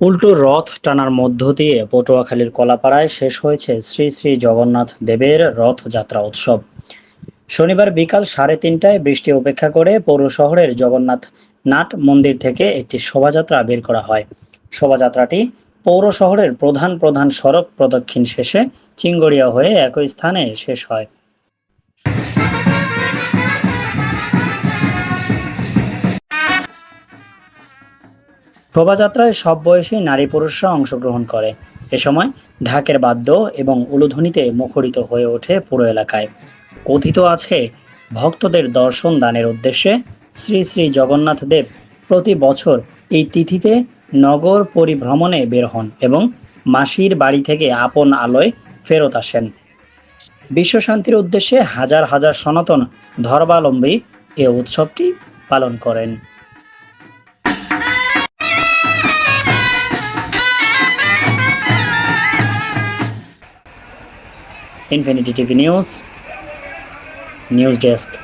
উল্টো রথ টানার মধ্য দিয়ে পটুয়াখালীর কলাপাড়ায় শেষ হয়েছে শ্রী শ্রী জগন্নাথ দেবের রথযাত্রা উৎসব। শনিবার বিকাল সাড়ে তিনটায় বৃষ্টি উপেক্ষা করে পৌর শহরের জগন্নাথ নাট মন্দির থেকে একটি শোভাযাত্রা বের করা হয়। শোভাযাত্রাটি পৌর শহরের প্রধান প্রধান সড়ক প্রদক্ষিণ শেষে চিঙ্গড়িয়া হয়ে একই স্থানে শেষ হয়। শোভাযাত্রায় সব বয়সী নারী পুরুষরা অংশগ্রহণ করে। এ সময় ঢাকের বাদ্য এবং উলুধ্বনিতে মুখরিত হয়ে ওঠে পুরো এলাকায়। কথিত আছে, ভক্তদের দর্শন দানের উদ্দেশ্যে শ্রী শ্রী জগন্নাথ দেব প্রতি বছর এই তিথিতে নগর পরিভ্রমণে বের হন এবং মাসির বাড়ি থেকে আপন আলোয় ফেরত আসেন। বিশ্বশান্তির উদ্দেশ্যে হাজার হাজার সনাতন ধর্মাবলম্বী এ উৎসবটি পালন করেন। Infinity TV News, News Desk.